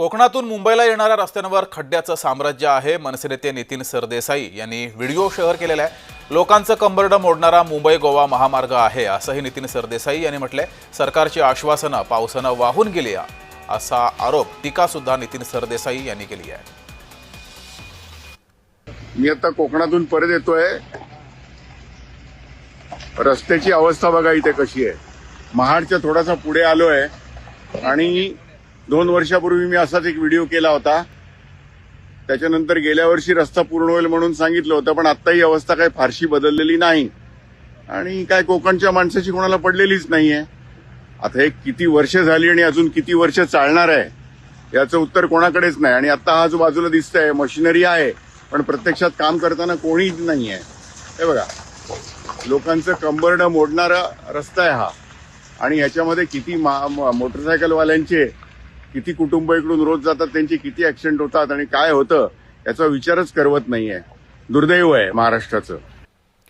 कोकणातून मुंबईला येणाऱ्या रस्त्यांवर खड्ड्याचं साम्राज्य आहे. मनसे नेते नितीन सरदेसाई यांनी व्हिडिओ शेअर केलेला आहे. लोकांचं कंबरडं मोडणारा मुंबई गोवा महामार्ग आहे असंही नितीन सरदेसाई यांनी म्हटलंय. सरकारची आश्वासनं पावसानं वाहून गेली असा आरोप टीकासुद्धा नितीन सरदेसाई यांनी केली आहे. मी आता कोकणातून परत येतोय. रस्त्याची अवस्था बघा इथे कशी आहे. महाडच्या थोडासा पुढे आलोय आणि दोन वर्षापूर्वी मी असाच एक व्हिडिओ केला होता. त्याच्यानंतर गेल्या वर्षी रस्ता पूर्ण होईल म्हणून सांगितलं होतं पण आत्ता ही अवस्था काही फारशी बदललेली नाही. आणि काय कोकणच्या माणसाची कोणाला पडलेलीच नाहीये. आता हे किती वर्ष झाली आणि अजून किती वर्ष चालणार आहे याचं उत्तर कोणाकडेच नाही. आणि आता हा जो बाजूला दिसतंय मशिनरी आहे पण प्रत्यक्षात काम करताना कोणीच नाही आहे हे बघा लोकांचं कंबरडं मोडणारा रस्ता आहे हा. आणि ह्याच्यामध्ये किती मा- मोटरसायकलवाल्यांचे किती कुटुंब इकडून रोज जातात त्यांचे किती ऍक्सिडेंट होतात आणि काय होतं याचा विचारच करवत नाहीये. दुर्दैव आहे महाराष्ट्राचं.